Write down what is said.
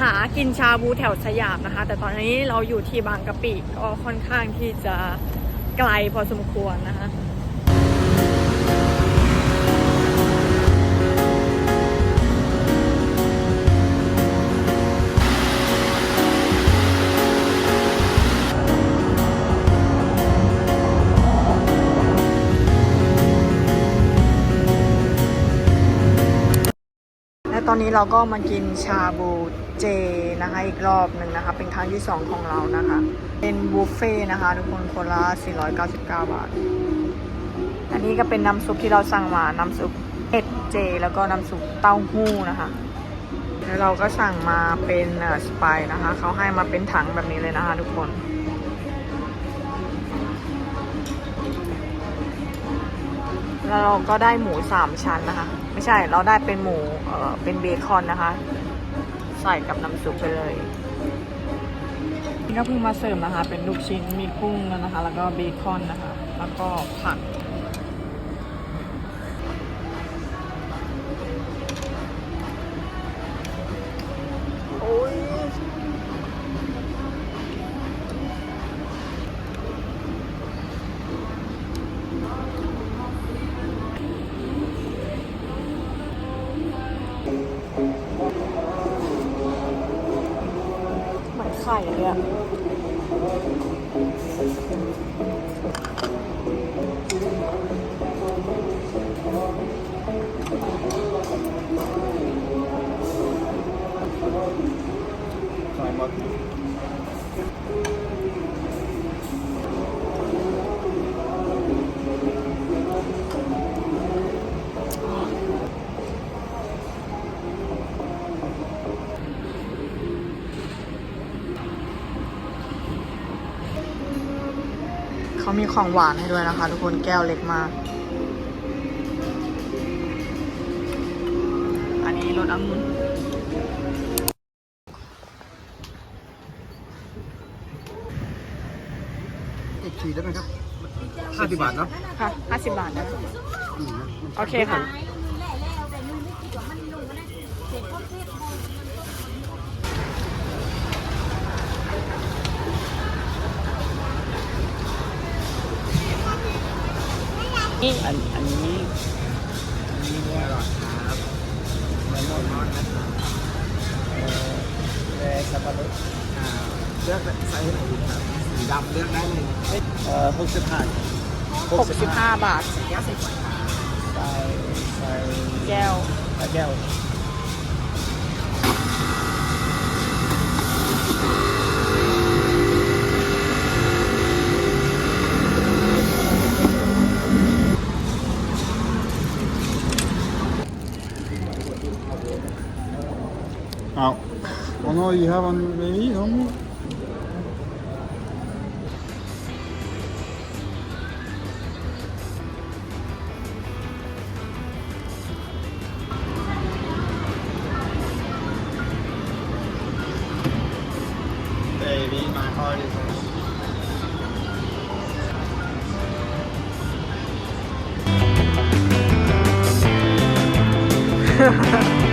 หากินชาบูแถวสยามนะคะ แต่ตอนนี้เราอยู่ที่บางกะปิก็ค่อนข้างที่จะไกลพอสมควรนะคะ ตอนนี้เราก็มากินชาบูเจนะคะอีกรอบหนึ่งนะคะ เป็นครั้งที่ 2 ของเรานะคะ เป็นบุฟเฟ่นะคะทุกคนคนละ499 บาท อันนี้ก็เป็นน้ำซุปที่เราสั่งมาน้ำซุปเอ็ดเจ แล้วก็น้ำซุปเต้าหู้นะคะแล้วเราก็สั่งมาเป็นสไปนะคะเขาให้มาเป็นถังแบบนี้เลยนะคะ ทุกคนแล้วเราก็ได้หมูสามชั้นนะคะ ใช่เราได้เป็นหมูเออเป็นเบคอนนะคะ ใส่กับน้ำซุปไปเลยนี่ก็เพิ่งมาเสิร์ฟนะคะ เป็นลูกชิ้นมีกุ้งนะคะ แล้วก็เบคอนนะคะ แล้วก็ผัก ไข่เนี่ยใช่ไหม เขามีของหวานให้ด้วยนะคะ ทุกคนแก้วเล็กมาก อันนี้รสองุ่นอีกทีได้ไหมครับห้าสิบบาทเนาะค่ะห้าสิบบาทนะอืมโอเคค่ะ นี่อันอันนี้อันนี้ว่าอร่อยครับเลมอนมอนนะครับเอ่อแรสับปะรดอ่าเลือกไซส์ไหนดีครับสีดำเลือกได้เลยเอ่อหกสิบห้าหกสิบห้าบาทใส่ใส่แก้วใส่แก้ว Oh. Oh no, you have one maybe no more? Baby, my heart is